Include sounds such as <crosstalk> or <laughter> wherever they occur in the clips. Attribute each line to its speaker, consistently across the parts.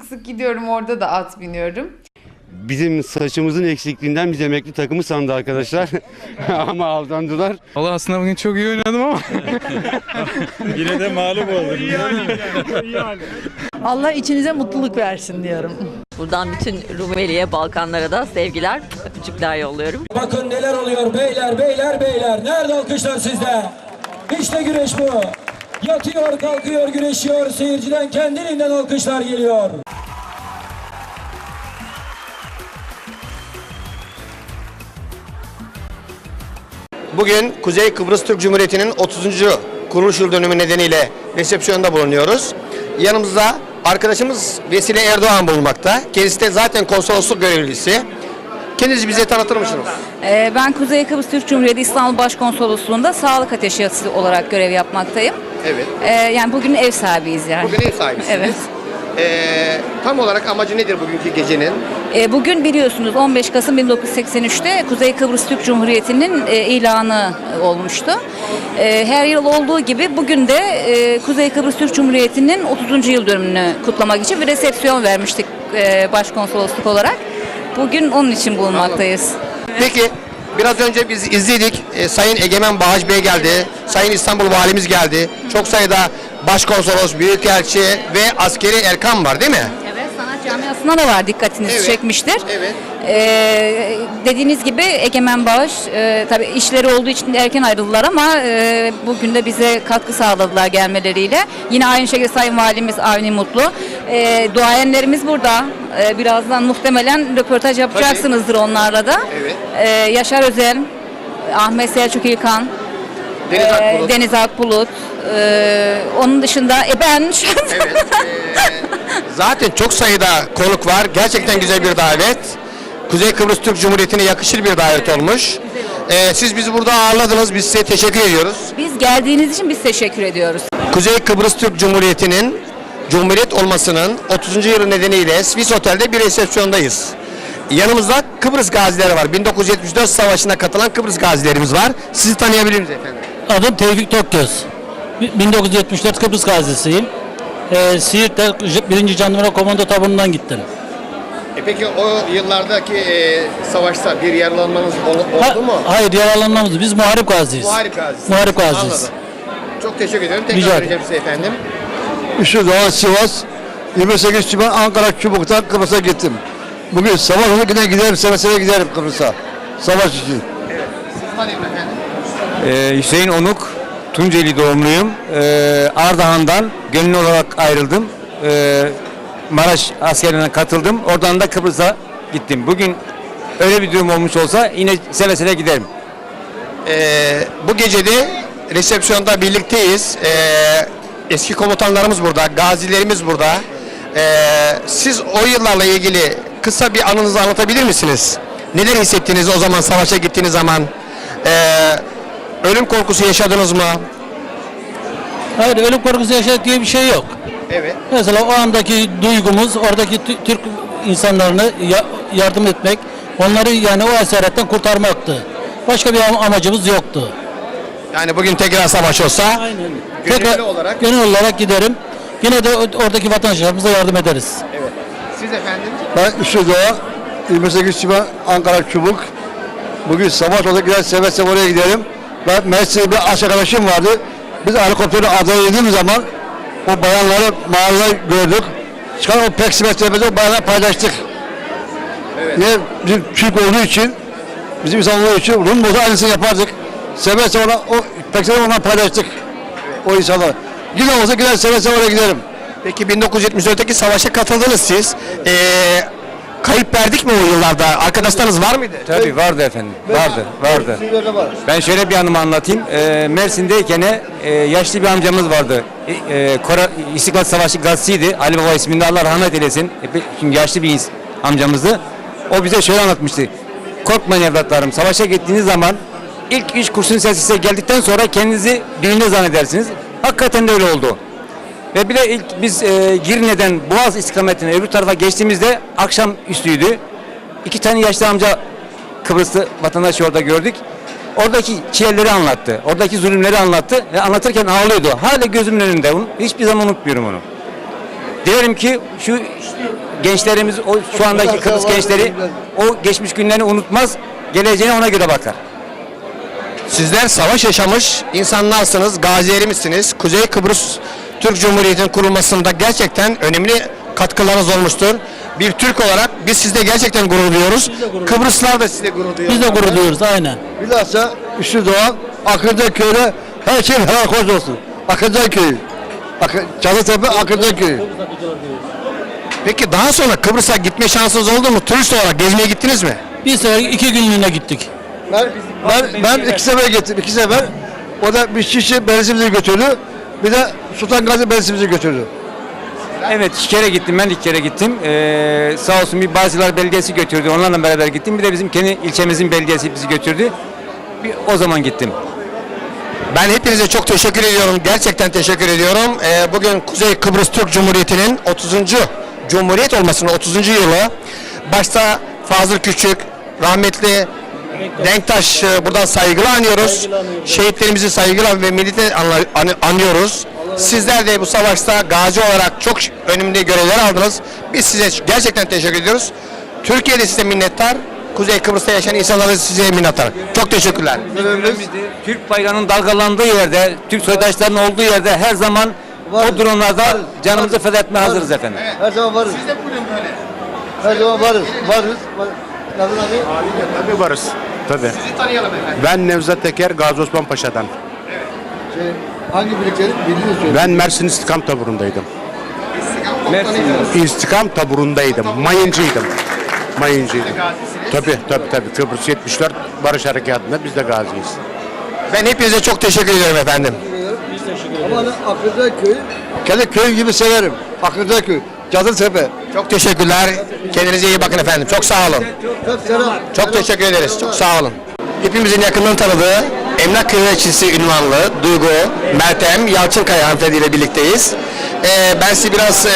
Speaker 1: sık sık gidiyorum orada da at biniyorum.
Speaker 2: Bizim saçımızın eksikliğinden biz emekli takımı sandı arkadaşlar. <laughs> Ama aldandılar.
Speaker 3: Valla aslında bugün çok iyi oynadım ama <laughs>
Speaker 4: Yine de mağlup olduk.
Speaker 5: Allah içinize mutluluk versin diyorum.
Speaker 6: Buradan bütün Rumeli'ye, Balkanlara da sevgiler, öpücükler yolluyorum.
Speaker 7: Bakın neler oluyor beyler beyler beyler. Nerede alkışlar sizde? İşte güreş bu. Yatıyor kalkıyor güreşiyor. Seyirciden kendiliğinden alkışlar geliyor.
Speaker 8: Bugün Kuzey Kıbrıs Türk Cumhuriyeti'nin 30. kuruluş yıl dönümü nedeniyle resepsiyonda bulunuyoruz. Yanımızda arkadaşımız Vesile Erdoğan bulunmakta. Kendisi de zaten konsolosluk görevlisi. Kendinizi bize tanıtır mısınız?
Speaker 9: Ee, Ben Kuzey Kıbrıs Türk Cumhuriyeti İstanbul Başkonsolosluğu'nda sağlık ateşiyatçısı olarak görev yapmaktayım.
Speaker 8: Evet.
Speaker 9: Ee, Yani bugün ev sahibiyiz yani.
Speaker 8: Bugün ev sahibisiniz. <laughs>
Speaker 9: Evet.
Speaker 8: Ee, tam olarak amacı nedir bugünkü gecenin?
Speaker 9: Ee, Bugün biliyorsunuz 15 Kasım 1983'te Kuzey Kıbrıs Türk Cumhuriyeti'nin e, ilanı olmuştu. Ee, Her yıl olduğu gibi bugün de e, Kuzey Kıbrıs Türk Cumhuriyeti'nin 30. yıl dönümünü kutlamak için bir resepsiyon vermiştik e, başkonsolosluk olarak. Bugün onun için bulunmaktayız.
Speaker 8: Peki biraz önce biz izledik. Ee, Sayın Egemen Bağış Bey geldi. Sayın İstanbul Valimiz geldi. Çok sayıda başkonsolos, büyükelçi ve askeri erkan var değil mi?
Speaker 9: Evet, sanat camiasına da var dikkatinizi
Speaker 8: Evet,
Speaker 9: çekmiştir.
Speaker 8: evet.
Speaker 9: Ee, dediğiniz gibi Egemen Bağış, e, tabii işleri olduğu için erken ayrıldılar ama e, bugün de bize katkı sağladılar gelmeleriyle. Yine aynı şekilde Sayın Valimiz Avni Mutlu. E, duayenlerimiz burada. E, birazdan muhtemelen röportaj yapacaksınızdır onlarla da.
Speaker 8: Evet.
Speaker 9: E, Yaşar Özel, Ahmet Selçuk İlkan,
Speaker 8: Deniz
Speaker 9: e,
Speaker 8: Akbulut.
Speaker 9: Deniz Akbulut. E, onun dışında e, ben şu an
Speaker 8: Evet. eee, <laughs> zaten çok sayıda konuk var. Gerçekten güzel bir davet. Kuzey Kıbrıs Türk Cumhuriyeti'ne yakışır bir davet olmuş. Eee, siz bizi burada ağırladınız. Biz size teşekkür ediyoruz.
Speaker 9: Biz geldiğiniz için biz teşekkür ediyoruz.
Speaker 8: Kuzey Kıbrıs Türk Cumhuriyeti'nin Cumhuriyet olmasının 30. yılı nedeniyle Swiss Otel'de bir resepsiyondayız. Yanımızda Kıbrıs gazileri var. 1974 Savaşı'na katılan Kıbrıs gazilerimiz var. Sizi tanıyabilir miyiz efendim?
Speaker 10: Adım Tevfik Tokgöz. 1974 Kıbrıs gazisiyim. Ee, Siirt'te 1. Jandarma Komando Tabunu'ndan gittim.
Speaker 8: E peki o yıllardaki e, savaşta bir yaralanmanız ol-
Speaker 10: Ha-
Speaker 8: oldu mu?
Speaker 10: Hayır yaralanmamız. Biz muharip gaziyiz.
Speaker 8: Muharip gazisi.
Speaker 10: Muharip gaziyiz.
Speaker 8: Anladım. Çok teşekkür ediyorum. Tekrar
Speaker 10: Rica
Speaker 8: vereceğim size efendim.
Speaker 2: Şu Doğu Sivas, 28 Şubat Ankara Çubuk'tan Kıbrıs'a gittim. Bugün savaş olur yine giderim, seve seve giderim Kıbrıs'a. Savaş için.
Speaker 8: Siz tanıyın efendim.
Speaker 4: Ee, Hüseyin Onuk, Tunceli doğumluyum. Ee, Ardahan'dan gönüllü olarak ayrıldım. Ee, Maraş askerine katıldım. Oradan da Kıbrıs'a gittim. Bugün öyle bir durum olmuş olsa yine seve seve giderim.
Speaker 8: Ee, bu gecede resepsiyonda birlikteyiz. Ee, eski komutanlarımız burada, gazilerimiz burada. Ee, siz o yıllarla ilgili kısa bir anınızı anlatabilir misiniz? Neler hissettiniz o zaman savaşa gittiğiniz zaman? Ee, ölüm korkusu yaşadınız mı?
Speaker 10: Hayır ölüm korkusu yaşadık diye bir şey yok.
Speaker 8: Evet.
Speaker 10: Mesela o andaki duygumuz oradaki Tü- Türk insanlarını ya- yardım etmek, onları yani o esaretten kurtarmaktı. Başka bir am- amacımız yoktu.
Speaker 8: Yani bugün tekrar savaş olsa
Speaker 10: Aynen.
Speaker 8: Gönüllü
Speaker 10: Tekrar-
Speaker 8: olarak-
Speaker 10: Gönüllü olarak giderim. Yine de oradaki vatandaşlarımıza yardım ederiz.
Speaker 8: siz efendim
Speaker 2: Ben şu Doğu, 28 Şubat Ankara Çubuk. Bugün savaş olur gider seve seve oraya giderim. Ben Mersin'de bir aşk arkadaşım vardı. Biz helikopteri adaya indiğimiz zaman o bayanları mağarada gördük. Çıkan o peksimetlerimizi o bayanlara paylaştık. Evet. Niye? Bizim Türk olduğu için, bizim insan olduğu için Rum olsa aynısını yapardık. Seve seve ona, o peksimetleri onlarla paylaştık. O insanlar. Yine olsa gider seve seve oraya giderim.
Speaker 8: Peki 1974'teki savaşa katıldınız siz. Ee, kayıp verdik mi o yıllarda? Arkadaşlarınız var mıydı?
Speaker 4: Tabii vardı efendim. Vardı, vardı. Ben şöyle bir anımı anlatayım. Ee, Mersin'deyken e, yaşlı bir amcamız vardı. E, e, Kora, İstiklal Savaşı gazisiydi. Ali Baba isminde Allah rahmet eylesin. E, be- Şimdi yaşlı bir ins- amcamızdı. O bize şöyle anlatmıştı. Korkmayın evlatlarım. Savaşa gittiğiniz zaman ilk üç kurşun sesi size geldikten sonra kendinizi birinde zannedersiniz. Hakikaten de öyle oldu. Ve bir de ilk biz e, Girne'den Boğaz istikametine öbür tarafa geçtiğimizde akşam üstüydü. İki tane yaşlı amca Kıbrıslı vatandaşı orada gördük. Oradaki çileleri anlattı. Oradaki zulümleri anlattı ve anlatırken ağlıyordu. Hala gözümün önünde. Onu, hiçbir zaman unutmuyorum onu. Dilerim ki şu gençlerimiz, o şu andaki Kıbrıs gençleri o geçmiş günlerini unutmaz, geleceğine ona göre bakar.
Speaker 8: Sizler savaş yaşamış insanlarsınız, gazilerimizsiniz. Kuzey Kıbrıs Türk Cumhuriyeti'nin kurulmasında gerçekten önemli katkılarınız olmuştur. Bir Türk olarak biz sizde gerçekten gurur duyuyoruz. Kıbrıslılar da sizde gurur duyuyor.
Speaker 10: Biz de gurur duyuyoruz aynen.
Speaker 2: Bilhassa Üstü Doğan, Akırda Köyü'ne her şey helal hoş olsun. Akırda Köyü. Akı, Çalıtepe Akırda Köyü.
Speaker 8: Peki daha sonra Kıbrıs'a gitme şansınız oldu mu? Turist olarak gezmeye gittiniz mi?
Speaker 10: Bir sefer iki günlüğüne gittik.
Speaker 2: Ben, ben, ben iki sefer gittim, iki sefer. O da bir şişi benzimizi götürdü. Bir de Sultan Gazi benzimizi götürdü.
Speaker 4: Evet iki kere gittim ben iki kere gittim. Ee, sağ olsun bir Bağcılar belgesi götürdü onlarla beraber gittim. Bir de bizim kendi ilçemizin belgesi bizi götürdü. Bir, o zaman gittim.
Speaker 8: Ben hepinize çok teşekkür ediyorum. Gerçekten teşekkür ediyorum. Ee, bugün Kuzey Kıbrıs Türk Cumhuriyeti'nin 30. Cumhuriyet olmasının 30. yılı. Başta Fazıl Küçük, rahmetli Denktaş e, buradan saygıyla anıyoruz. Şehitlerimizi saygıyla ve millete anıyoruz. Sizler de bu savaşta gazi olarak çok önemli görevler aldınız. Biz size gerçekten teşekkür ediyoruz. Türkiye'de size minnettar. Kuzey Kıbrıs'ta yaşayan insanlara size minnettar. Çok teşekkürler.
Speaker 4: Türk bayrağının dalgalandığı yerde, Türk soydaşlarının olduğu yerde her zaman
Speaker 2: Varız.
Speaker 4: o durumlarda
Speaker 2: Varız.
Speaker 4: canımızı feda etmeye hazırız efendim.
Speaker 2: Her zaman varız. Siz de bugün böyle. Her zaman varız. Varız. varız. Nazım abi.
Speaker 11: Tabii varız. Tabii.
Speaker 8: Sizi tanıyalım efendim.
Speaker 11: Ben Nevzat Teker, Gazi Osman Paşa'dan.
Speaker 2: Şey, hangi birlikleri bildiğiniz söyle.
Speaker 11: Ben Mersin İstikam Taburu'ndaydım.
Speaker 4: Mersin.
Speaker 11: İstikam Taburu'ndaydım. Mayıncıydım. Mayıncıydım. Tabii tabii tabii. Kıbrıs 74 Barış Harekatı'nda biz de gaziyiz.
Speaker 8: Ben hepinize çok teşekkür ediyorum efendim.
Speaker 2: Ama hani Akırda Köyü, kendi köyüm gibi severim. Akırda Köy, Cadırtepe.
Speaker 8: Çok teşekkürler. Kendinize iyi bakın efendim. Çok sağ olun.
Speaker 2: Çok selam.
Speaker 8: Çok teşekkür ederiz. Çok sağ olun. Hepimizin yakından tanıdığı emlak kraliçesi ünvanlı Duygu, Meltem, Yalçınkaya hanımefendi ile birlikteyiz. Ee, ben sizi biraz e,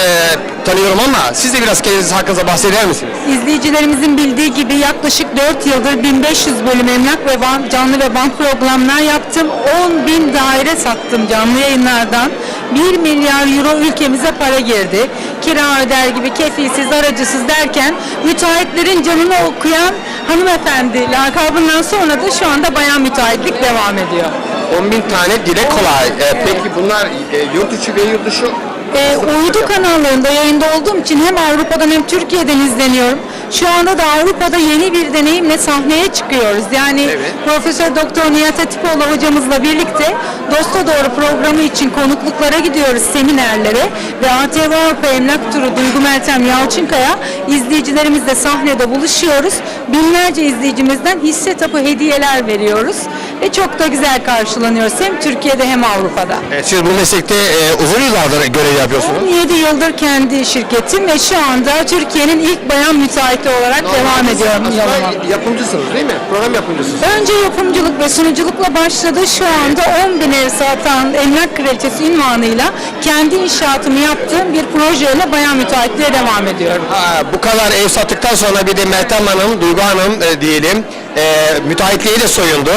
Speaker 8: tanıyorum ama siz de biraz kendiniz hakkınızda bahseder misiniz?
Speaker 5: İzleyicilerimizin bildiği gibi yaklaşık 4 yıldır 1500 bölüm emlak ve ban- canlı ve bank programlar yaptım. 10 bin daire sattım canlı yayınlardan. 1 milyar euro ülkemize para girdi. Kira öder gibi kefilsiz, aracısız derken müteahhitlerin canını okuyan hanımefendi lakabından sonra da şu anda bayan müteahhitlik devam ediyor.
Speaker 8: 10 bin tane dile kolay. Ee, peki bunlar e, yurt içi ve yurt dışı
Speaker 5: E, uydu kanallarında yayında olduğum için hem Avrupa'dan hem Türkiye'den izleniyorum. Şu anda da Avrupa'da yeni bir deneyimle sahneye çıkıyoruz. Yani
Speaker 8: Evet.
Speaker 5: Profesör Doktor Nihat Hatipoğlu hocamızla birlikte Dosta Doğru programı için konukluklara gidiyoruz seminerlere ve ATV Avrupa Emlak Turu Duygu Meltem Yalçınkaya izleyicilerimizle sahnede buluşuyoruz. Binlerce izleyicimizden hisse tapu hediyeler veriyoruz ve çok da güzel karşılanıyoruz hem Türkiye'de hem Avrupa'da.
Speaker 8: E, siz bu meslekte e, uzun yıllardır görev yapıyorsunuz.
Speaker 5: 17 yıldır kendi şirketim ve şu anda Türkiye'nin ilk bayan müteahhiti olarak devam ediyorum.
Speaker 8: Aslında yapımcısınız değil mi? Program yapımcısınız.
Speaker 5: Önce yapımcılık ve sunuculukla başladı. Şu anda 10 bin ev satan Emlak Kraliçesi ünvanıyla kendi inşaatımı yaptığım bir projeyle bayan müteahhitliğe devam ediyorum.
Speaker 8: Ha, bu kadar ev sattıktan sonra bir de Meltem Hanım, Duygu Hanım e, diyelim e, müteahhitliğe de soyundu.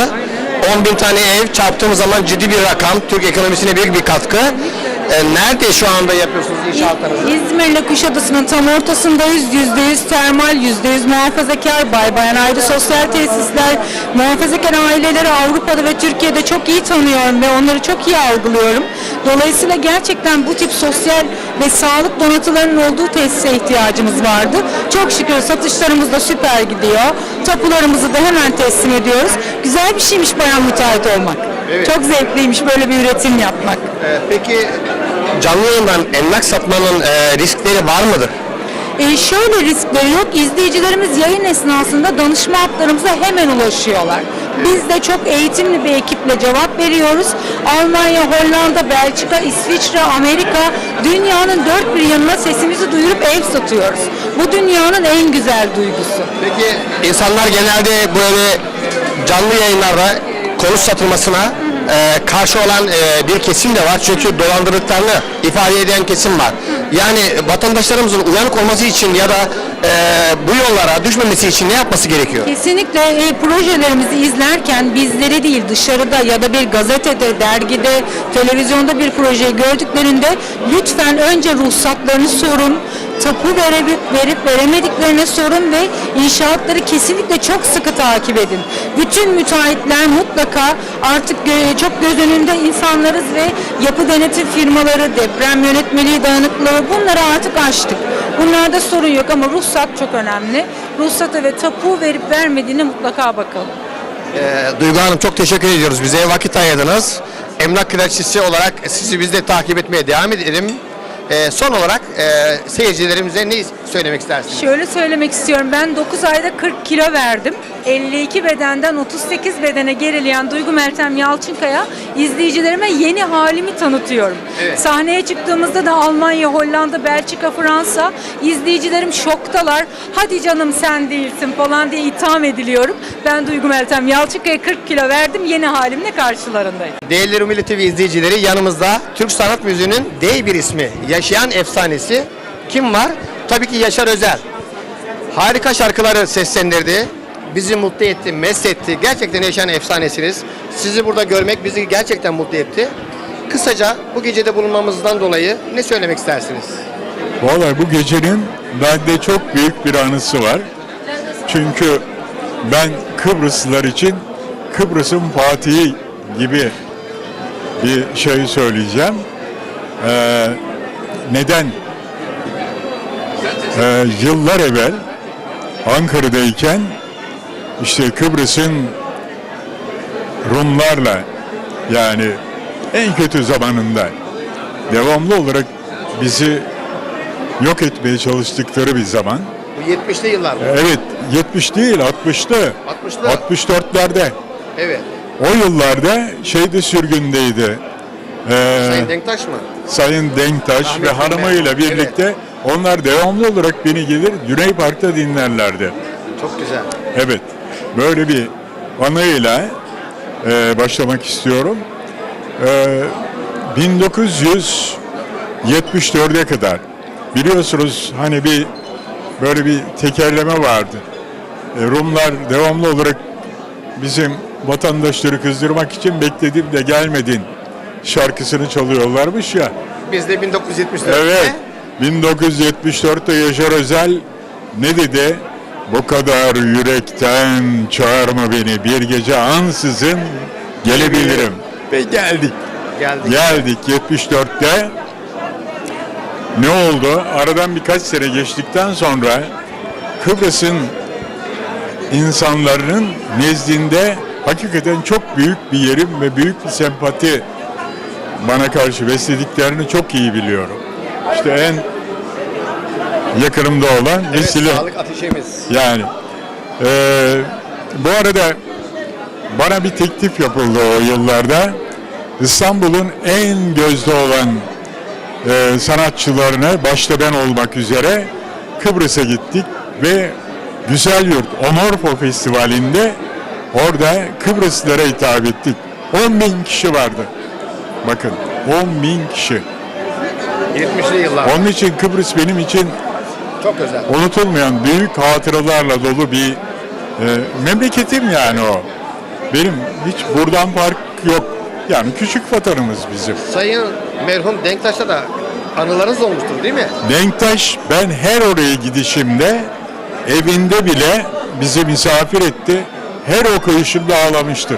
Speaker 8: 10 bin tane ev çarptığımız zaman ciddi bir rakam. Türk ekonomisine büyük bir katkı. E, nerede şu anda yapıyorsunuz inşaatlarınızı?
Speaker 5: İzmir'le Kuşadası'nın tam ortasındayız. %100 termal, %100 muhafazakar, bay bayan ayrı sosyal tesisler, muhafazakar aileleri Avrupa'da ve Türkiye'de çok iyi tanıyorum ve onları çok iyi algılıyorum. Dolayısıyla gerçekten bu tip sosyal ve sağlık donatılarının olduğu tesise ihtiyacımız vardı. Çok şükür satışlarımız da süper gidiyor. Tapularımızı da hemen teslim ediyoruz. Güzel bir şeymiş bayan müteahhit olmak. Çok zevkliymiş böyle bir üretim yapmak.
Speaker 8: E, peki canlı yayından emlak satmanın e, riskleri var mıdır?
Speaker 5: E, şöyle riskleri yok. İzleyicilerimiz yayın esnasında danışma hatlarımıza hemen ulaşıyorlar. Biz de çok eğitimli bir ekiple cevap veriyoruz. Almanya, Hollanda, Belçika, İsviçre, Amerika dünyanın dört bir yanına sesimizi duyurup ev satıyoruz. Bu dünyanın en güzel duygusu.
Speaker 8: Peki insanlar genelde böyle canlı yayınlarda konut satılmasına e, karşı olan e, bir kesim de var. Çünkü dolandırdıklarını ifade eden kesim var. Yani vatandaşlarımızın uyanık olması için ya da e, bu yollara düşmemesi için ne yapması gerekiyor?
Speaker 5: Kesinlikle e, projelerimizi izlerken bizleri değil dışarıda ya da bir gazetede, dergide, televizyonda bir projeyi gördüklerinde lütfen önce ruhsatlarını sorun, tapu verip, verip veremediklerine sorun ve inşaatları kesinlikle çok sıkı takip edin. Bütün müteahhitler mutlaka artık çok göz önünde insanlarız ve yapı denetim firmaları, deprem yönetmeliği dayanıklığı bunları artık aştık. Bunlarda sorun yok ama ruhsat çok önemli. Ruhsata ve tapu verip vermediğine mutlaka bakalım.
Speaker 8: Ee, Duygu Hanım çok teşekkür ediyoruz. Bize vakit ayırdınız. Emlak kraliçesi olarak sizi biz de takip etmeye devam edelim. Ee, son olarak e, seyircilerimize ne söylemek istersiniz?
Speaker 5: Şöyle söylemek istiyorum. Ben 9 ayda 40 kilo verdim. 52 bedenden 38 bedene gerileyen Duygu Meltem Yalçınkaya izleyicilerime yeni halimi tanıtıyorum.
Speaker 8: Evet.
Speaker 5: Sahneye çıktığımızda da Almanya, Hollanda, Belçika, Fransa izleyicilerim şoktalar. Hadi canım sen değilsin falan diye itham ediliyorum. Ben Duygu Meltem Yalçınkaya 40 kilo verdim. Yeni halimle karşılarındayım.
Speaker 8: Değerli Rumeli TV izleyicileri yanımızda Türk sanat müziğinin dev bir ismi, yaşayan efsanesi kim var? Tabii ki Yaşar Özel. Harika şarkıları seslendirdi. Bizi mutlu etti, mest etti. Gerçekten yaşayan efsanesiniz. Sizi burada görmek bizi gerçekten mutlu etti. Kısaca bu gecede bulunmamızdan dolayı ne söylemek istersiniz?
Speaker 12: Vallahi bu gecenin bende çok büyük bir anısı var. Çünkü ben Kıbrıslılar için Kıbrıs'ın Fatihi gibi bir şey söyleyeceğim. Ee, neden? Ee, yıllar evvel Ankara'dayken işte Kıbrıs'ın Rumlarla yani en kötü zamanında devamlı olarak bizi yok etmeye çalıştıkları bir zaman.
Speaker 8: Bu 70'li yıllar mı?
Speaker 12: Evet 70 değil 60'lı.
Speaker 8: 60'lı.
Speaker 12: 64'lerde.
Speaker 8: Evet.
Speaker 12: O yıllarda şeyde sürgündeydi. Ee,
Speaker 8: Sayın Denktaş mı?
Speaker 12: Sayın Denktaş
Speaker 8: Rahmetli
Speaker 12: ve hanımıyla birlikte onlar devamlı olarak beni gelir Güney Park'ta dinlerlerdi.
Speaker 8: Çok güzel.
Speaker 12: Evet. Böyle bir anıyla e, başlamak istiyorum. E, 1974'e kadar biliyorsunuz hani bir böyle bir tekerleme vardı. E, Rumlar devamlı olarak bizim vatandaşları kızdırmak için bekledim de gelmedin şarkısını çalıyorlarmış ya.
Speaker 8: Biz de 1974'te
Speaker 12: Evet. 1974'te Yaşar Özel ne dedi? Bu kadar yürekten çağırma beni bir gece ansızın gelebilirim. Ve geldik.
Speaker 8: geldik.
Speaker 12: Geldik 74'te. Ne oldu? Aradan birkaç sene geçtikten sonra Kıbrıs'ın insanların nezdinde hakikaten çok büyük bir yerim ve büyük bir sempati bana karşı beslediklerini çok iyi biliyorum. İşte en yakınımda olan
Speaker 8: Evet,
Speaker 12: vesile.
Speaker 8: sağlık ateşimiz.
Speaker 12: Yani eee, bu arada bana bir teklif yapıldı o yıllarda. İstanbul'un en gözde olan eee, sanatçılarına başta ben olmak üzere Kıbrıs'a gittik ve Güzel Yurt Omorfo Festivali'nde orada Kıbrıslılara hitap ettik. 10 bin kişi vardı. Bakın 10 bin kişi.
Speaker 8: 70'li yıllar.
Speaker 12: Onun için Kıbrıs benim için
Speaker 8: Çok özel.
Speaker 12: unutulmayan büyük hatıralarla dolu bir e, memleketim yani o. Benim hiç buradan fark yok. Yani küçük vatanımız bizim.
Speaker 8: Sayın merhum Denktaş'ta da anılarınız olmuştur değil mi?
Speaker 12: Denktaş ben her oraya gidişimde evinde bile bizi misafir etti. Her okuyuşumda ağlamıştır.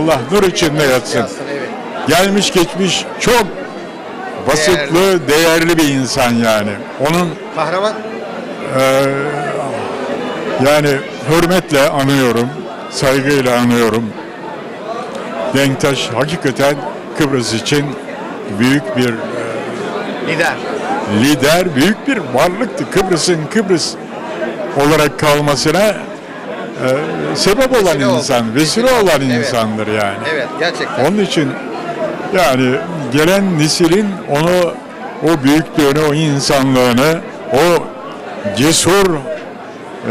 Speaker 12: Allah nur içinde yatsın.
Speaker 8: Evet.
Speaker 12: Gelmiş geçmiş çok vasıflı, değerli bir insan yani. Onun
Speaker 8: Kahraman.
Speaker 12: Ee, yani hürmetle anıyorum, saygıyla anıyorum. Denktaş hakikaten Kıbrıs için büyük bir
Speaker 8: Lider.
Speaker 12: lider, büyük bir varlıktı. Kıbrıs'ın Kıbrıs olarak kalmasına e, sebep olan
Speaker 8: Vesile oldu.
Speaker 12: insan, vesile
Speaker 8: Vesile oldu,
Speaker 12: olan
Speaker 8: evet.
Speaker 12: insandır yani.
Speaker 8: Evet gerçekten.
Speaker 12: Onun için yani gelen neslin onu o büyüklüğünü, o insanlığını, o cesur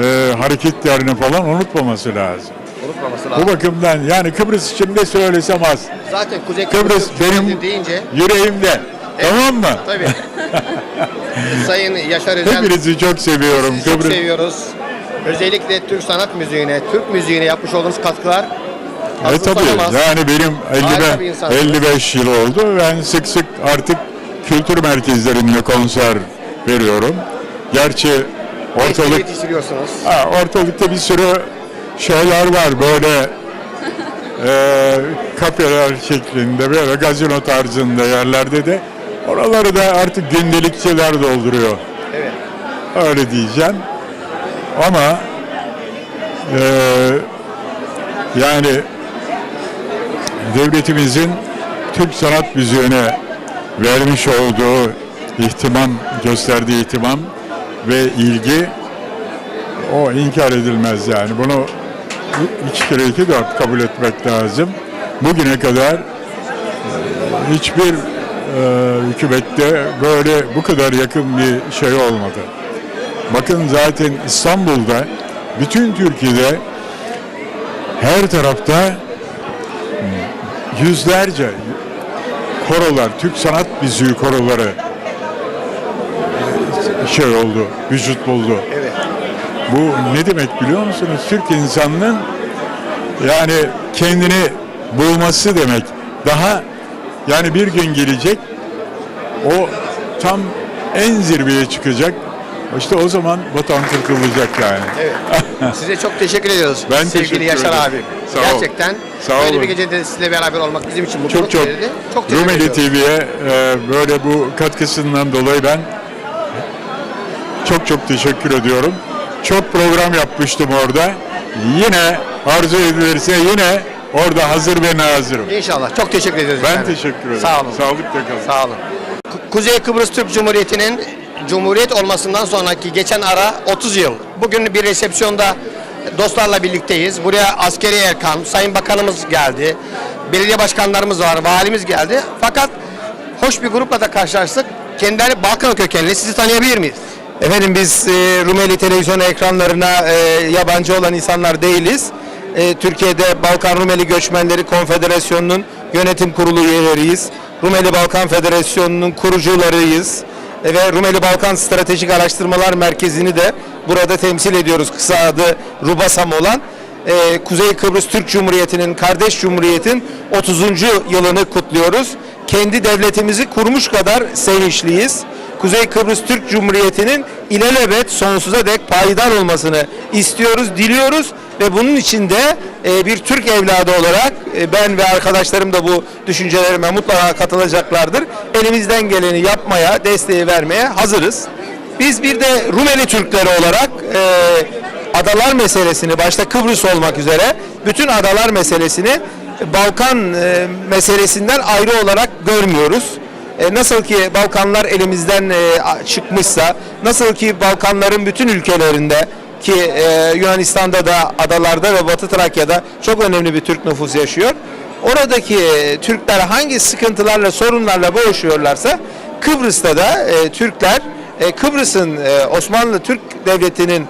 Speaker 12: e, hareketlerini falan unutmaması lazım.
Speaker 8: Unutmaması
Speaker 12: Bu
Speaker 8: lazım.
Speaker 12: bakımdan yani Kıbrıs için de söylesem az.
Speaker 8: Zaten Kuzey
Speaker 12: Kıbrıs
Speaker 8: Kıbrıs
Speaker 12: benim
Speaker 8: deyince
Speaker 12: yüreğimde. Tamam mı?
Speaker 8: Tabii. <laughs> Sayın Yaşar Özel.
Speaker 12: Hepinizi çok seviyorum.
Speaker 8: Sizi çok
Speaker 12: Kıbrıs-
Speaker 8: seviyoruz. Özellikle Türk sanat müziğine, Türk müziğine yapmış olduğunuz katkılar
Speaker 12: E tabii yani benim
Speaker 8: Harika bir
Speaker 12: 55,
Speaker 8: insansınız.
Speaker 12: 55 yıl oldu. Ben sık sık artık kültür merkezlerinde konser veriyorum. Gerçi
Speaker 8: Ortalık
Speaker 12: ha, ortalıkta bir sürü şeyler var böyle <laughs> e, kafeler şeklinde böyle gazino tarzında yerlerde de oraları da artık gündelikçiler dolduruyor.
Speaker 8: Evet.
Speaker 12: Öyle diyeceğim. Ama e, yani devletimizin Türk sanat müziğine vermiş olduğu ihtimam, gösterdiği ihtimam ve ilgi o inkar edilmez yani. Bunu iki kere iki dört kabul etmek lazım. Bugüne kadar e, hiçbir e, hükümette böyle bu kadar yakın bir şey olmadı. Bakın zaten İstanbul'da, bütün Türkiye'de her tarafta yüzlerce korolar, Türk sanat müziği koroları şey oldu, vücut buldu.
Speaker 8: Evet.
Speaker 12: Bu ne demek biliyor musunuz? Türk insanının yani kendini bulması demek. Daha yani bir gün gelecek o tam en zirveye çıkacak. İşte o zaman vatan kurtulacak yani.
Speaker 8: Evet. <laughs> Size çok teşekkür ediyoruz.
Speaker 12: Ben
Speaker 8: Sevgili
Speaker 12: teşekkür
Speaker 8: Yaşar
Speaker 12: ederim.
Speaker 8: abi.
Speaker 12: Sağ ol.
Speaker 8: Gerçekten
Speaker 12: Sağ
Speaker 8: böyle
Speaker 12: olun.
Speaker 8: bir gecede sizle beraber olmak bizim için mutluluk
Speaker 12: Çok çok
Speaker 8: verirdi. Çok teşekkür
Speaker 12: Rumeli. TV'ye e, böyle bu katkısından dolayı ben çok çok teşekkür ediyorum. Çok program yapmıştım orada. Yine arzu edilirse yine orada hazır ve nazırım.
Speaker 8: İnşallah. Çok teşekkür ediyoruz.
Speaker 12: Ben
Speaker 8: efendim.
Speaker 12: teşekkür ederim.
Speaker 8: Sağ olun.
Speaker 12: Sağlıkla kalın.
Speaker 8: Sağ olun. Ku- Kuzey Kıbrıs Türk Cumhuriyeti'nin Cumhuriyet olmasından sonraki geçen ara 30 yıl. Bugün bir resepsiyonda dostlarla birlikteyiz. Buraya askeri erkan, Sayın Bakanımız geldi. Belediye başkanlarımız var, valimiz geldi. Fakat hoş bir grupla da karşılaştık. Kendileri Balkan kökenli. Sizi tanıyabilir miyiz?
Speaker 13: Efendim biz e, Rumeli televizyon ekranlarına e, yabancı olan insanlar değiliz. E, Türkiye'de Balkan Rumeli Göçmenleri Konfederasyonu'nun yönetim kurulu üyeleriyiz. Rumeli Balkan Federasyonu'nun kurucularıyız. E, ve Rumeli Balkan Stratejik Araştırmalar Merkezi'ni de burada temsil ediyoruz. Kısa adı RUBASAM olan. E, Kuzey Kıbrıs Türk Cumhuriyeti'nin, kardeş cumhuriyetin 30. yılını kutluyoruz. Kendi devletimizi kurmuş kadar sevinçliyiz. Kuzey Kıbrıs Türk Cumhuriyeti'nin ilelebet sonsuza dek payidar olmasını istiyoruz, diliyoruz ve bunun için de e, bir Türk evladı olarak e, ben ve arkadaşlarım da bu düşüncelerime mutlaka katılacaklardır. Elimizden geleni yapmaya, desteği vermeye hazırız. Biz bir de Rumeli Türkleri olarak e, adalar meselesini başta Kıbrıs olmak üzere bütün adalar meselesini Balkan e, meselesinden ayrı olarak görmüyoruz. E, nasıl ki Balkanlar elimizden e, çıkmışsa, nasıl ki Balkanların bütün ülkelerinde ki e, Yunanistan'da da adalarda ve Batı Trakya'da çok önemli bir Türk nüfus yaşıyor. Oradaki Türkler hangi sıkıntılarla, sorunlarla boğuşuyorlarsa Kıbrıs'ta da Türkler Kıbrıs'ın Osmanlı Türk Devleti'nin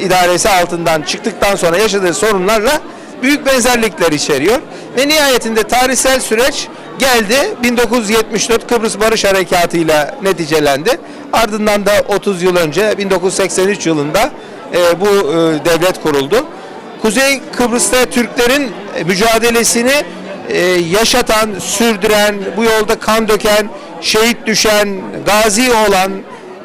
Speaker 13: idaresi altından çıktıktan sonra yaşadığı sorunlarla büyük benzerlikler içeriyor. Ve nihayetinde tarihsel süreç geldi 1974 Kıbrıs Barış Harekatı ile neticelendi. Ardından da 30 yıl önce 1983 yılında e, bu e, devlet kuruldu. Kuzey Kıbrıs'ta Türklerin mücadelesini e, yaşatan, sürdüren, bu yolda kan döken, şehit düşen, gazi olan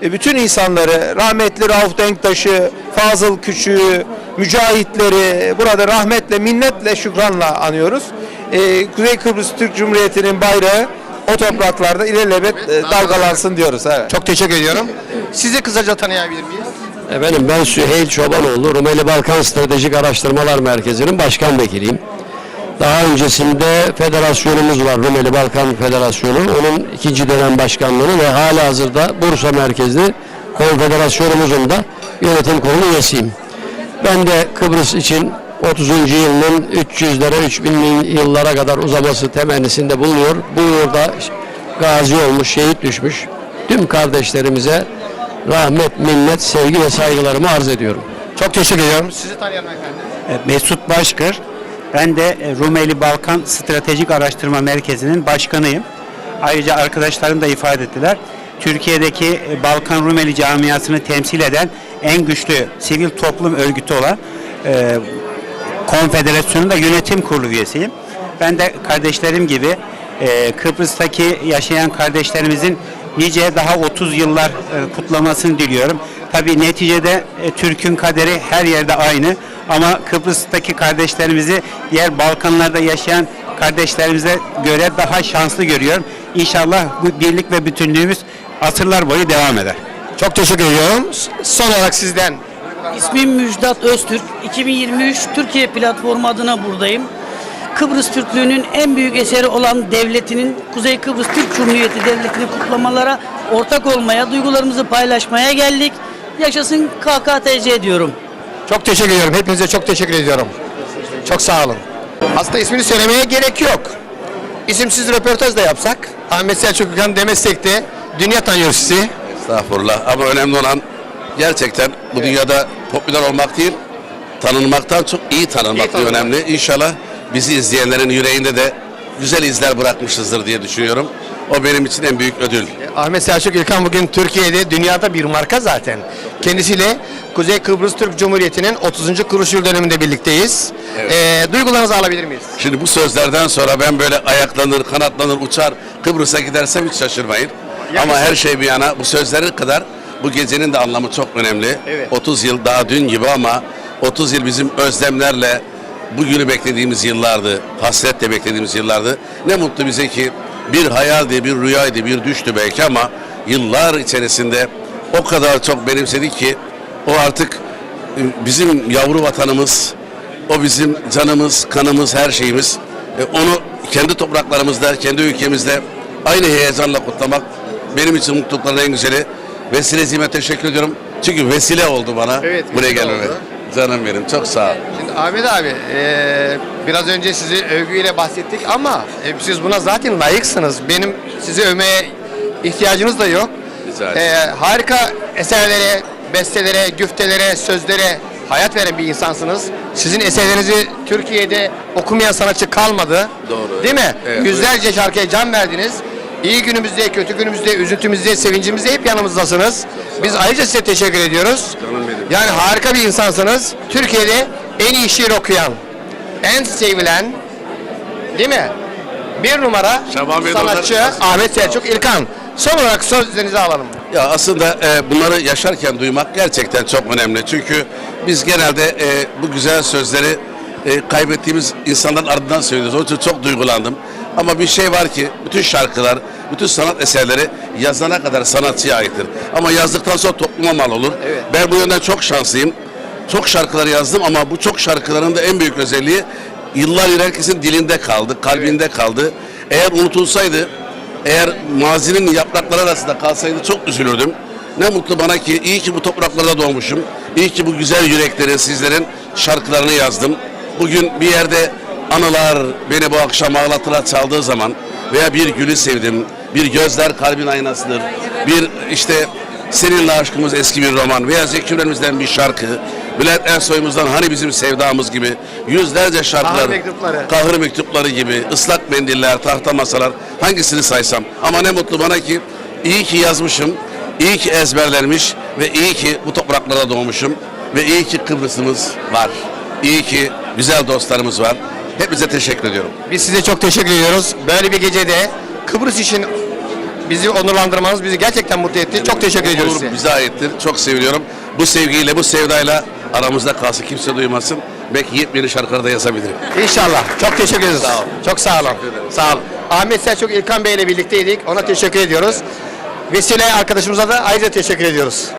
Speaker 13: e, bütün insanları, rahmetli Rauf Denktaş'ı, Fazıl Küçük'ü, mücahitleri burada rahmetle, minnetle, şükranla anıyoruz. E, Kuzey Kıbrıs Türk Cumhuriyeti'nin bayrağı o topraklarda ilelebet e, dalgalansın diyoruz. Evet.
Speaker 8: Çok teşekkür ediyorum. Sizi kısaca tanıyabilir miyiz?
Speaker 14: Efendim ben Süheyl Çobanoğlu, Rumeli Balkan Stratejik Araştırmalar Merkezi'nin başkan vekiliyim. Daha öncesinde federasyonumuz var, Rumeli Balkan Federasyonu. Onun ikinci dönem başkanlığını ve hala hazırda Bursa merkezli konfederasyonumuzun da yönetim kurulu üyesiyim. Ben de Kıbrıs için 30. yılının 300'lere 3000 yıllara kadar uzaması temennisinde bulunuyor. Bu yılda gazi olmuş, şehit düşmüş tüm kardeşlerimize rahmet, minnet, sevgi ve saygılarımı arz ediyorum.
Speaker 8: Çok teşekkür ediyorum. Sizi tanıyalım efendim.
Speaker 15: Mesut Başkır. Ben de e, Rumeli Balkan Stratejik Araştırma Merkezi'nin başkanıyım. Ayrıca arkadaşlarım da ifade ettiler. Türkiye'deki e, Balkan Rumeli camiasını temsil eden en güçlü sivil toplum örgütü olan e, Konfederasyon'un da yönetim kurulu üyesiyim. Ben de kardeşlerim gibi e, Kıbrıs'taki yaşayan kardeşlerimizin nice daha 30 yıllar e, kutlamasını diliyorum. Tabii neticede e, Türk'ün kaderi her yerde aynı ama Kıbrıs'taki kardeşlerimizi diğer Balkanlarda yaşayan kardeşlerimize göre daha şanslı görüyorum. İnşallah bu birlik ve bütünlüğümüz asırlar boyu devam eder.
Speaker 8: Çok teşekkür ediyorum. Son olarak sizden
Speaker 16: İsmim Müjdat Öztürk. 2023 Türkiye Platformu adına buradayım. Kıbrıs Türklüğü'nün en büyük eseri olan devletinin Kuzey Kıbrıs Türk Cumhuriyeti Devleti'ni kutlamalara ortak olmaya, duygularımızı paylaşmaya geldik. Yaşasın KKTC diyorum.
Speaker 8: Çok teşekkür ediyorum. Hepinize çok teşekkür ediyorum. Çok sağ olun. Aslında ismini söylemeye gerek yok. İsimsiz röportaj da yapsak, Ahmet Selçuk Gökhan demesek de dünya tanıyor sizi.
Speaker 17: Estağfurullah ama önemli olan gerçekten bu dünyada popüler olmak değil, tanınmaktan çok iyi tanınmak
Speaker 8: İyi tanınmak.
Speaker 17: önemli. İnşallah bizi izleyenlerin yüreğinde de güzel izler bırakmışızdır diye düşünüyorum. O benim için en büyük ödül.
Speaker 8: Ahmet Selçuk İlkan bugün Türkiye'de, dünyada bir marka zaten. Kendisiyle Kuzey Kıbrıs Türk Cumhuriyeti'nin 30. kuruluş yıl döneminde birlikteyiz. Ee, duygularınızı alabilir miyiz?
Speaker 17: Şimdi bu sözlerden sonra ben böyle ayaklanır, kanatlanır, uçar Kıbrıs'a gidersem hiç şaşırmayın. Ama her şey bir yana bu sözleri kadar bu gecenin de anlamı çok önemli.
Speaker 8: Evet.
Speaker 17: 30 yıl daha dün gibi ama 30 yıl bizim özlemlerle bugünü beklediğimiz yıllardı. Hasretle beklediğimiz yıllardı. Ne mutlu bize ki bir hayaldi, bir rüyaydı, bir düştü belki ama yıllar içerisinde o kadar çok benimsedik ki o artık e, bizim yavru vatanımız, o bizim canımız, kanımız, her şeyimiz. E, Onu kendi topraklarımızda, kendi ülkemizde aynı heyecanla kutlamak benim için mutlulukların en güzeli. Vesileciğime teşekkür ediyorum. Çünkü vesile oldu bana
Speaker 8: Evet,
Speaker 17: buraya
Speaker 8: vesile
Speaker 17: gelmeme.
Speaker 8: oldu.
Speaker 17: Canım benim, çok sağ ol.
Speaker 8: Şimdi Ahmet abi, e, biraz önce sizi övgüyle bahsettik ama e, siz buna zaten layıksınız. Benim sizi övmeye ihtiyacınız da yok.
Speaker 17: Rica
Speaker 8: E, harika eserlere, bestelere, güftelere, sözlere hayat veren bir insansınız. Sizin eserlerinizi Türkiye'de okumayan sanatçı kalmadı.
Speaker 17: Doğru.
Speaker 8: Değil mi?
Speaker 17: Evet,
Speaker 8: Yüzlerce şarkıya can verdiniz. İyi günümüzde, kötü günümüzde, üzüntümüzde, sevincimizde hep yanımızdasınız. Biz ayrıca size teşekkür ediyoruz.
Speaker 17: Canım benim.
Speaker 8: Yani harika bir insansınız. Türkiye'de en iyi şiir okuyan, en sevilen, değil mi? Bir numara
Speaker 17: Şaban Bey de
Speaker 8: sanatçı
Speaker 17: onlar-
Speaker 8: Ahmet Selçuk İlkan. Son olarak sözlerinizi alalım.
Speaker 17: Ya aslında e, bunları yaşarken duymak gerçekten çok önemli. Çünkü biz genelde e, bu güzel sözleri e, kaybettiğimiz insanların ardından söylüyoruz. Onun için çok duygulandım. Ama bir şey var ki bütün şarkılar, bütün sanat eserleri yazana kadar sanatçıya aittir. Ama yazdıktan sonra topluma mal olur. Ben bu yönden çok şanslıyım. Çok şarkılar yazdım ama bu çok şarkıların da en büyük özelliği yıllar yıl herkesin dilinde kaldı, kalbinde kaldı. Eğer unutulsaydı eğer mazinin yaprakları arasında kalsaydı çok üzülürdüm. Ne mutlu bana ki iyi ki bu topraklarda doğmuşum. İyi ki bu güzel yüreklerin sizlerin şarkılarını yazdım. Bugün bir yerde anılar beni bu akşam ağlatıra çaldığı zaman veya bir gülü sevdim, bir gözler kalbin aynasıdır, bir işte seninle aşkımız eski bir roman veya Zeki Müren'imizden bir şarkı, Bülent Ersoy'umuzdan hani bizim sevdamız gibi yüzlerce şarkılar,
Speaker 8: Kahır mektupları.
Speaker 17: kahır mektupları gibi, ıslak mendiller, tahta masalar hangisini saysam. Ama ne mutlu bana ki iyi ki yazmışım, iyi ki ezberlenmiş ve iyi ki bu topraklara doğmuşum ve iyi ki Kıbrıs'ımız var. İyi ki güzel dostlarımız var. Hepinize teşekkür ediyorum.
Speaker 8: Biz size çok teşekkür ediyoruz. Böyle bir gecede Kıbrıs için bizi onurlandırmanız bizi gerçekten mutlu etti. Çok teşekkür ediyoruz size.
Speaker 17: bize aittir. Çok seviliyorum. Bu sevgiyle, bu sevdayla aramızda kalsın. Kimse duymasın. Belki yepyeni şarkılar da yazabilirim.
Speaker 8: İnşallah. Çok teşekkür ederiz.
Speaker 17: Sağ ol.
Speaker 8: Çok sağ olun. Sağ olun. Ahmet Selçuk İlkan Bey ile birlikteydik. Ona teşekkür ediyoruz. Vesile arkadaşımıza da ayrıca teşekkür ediyoruz.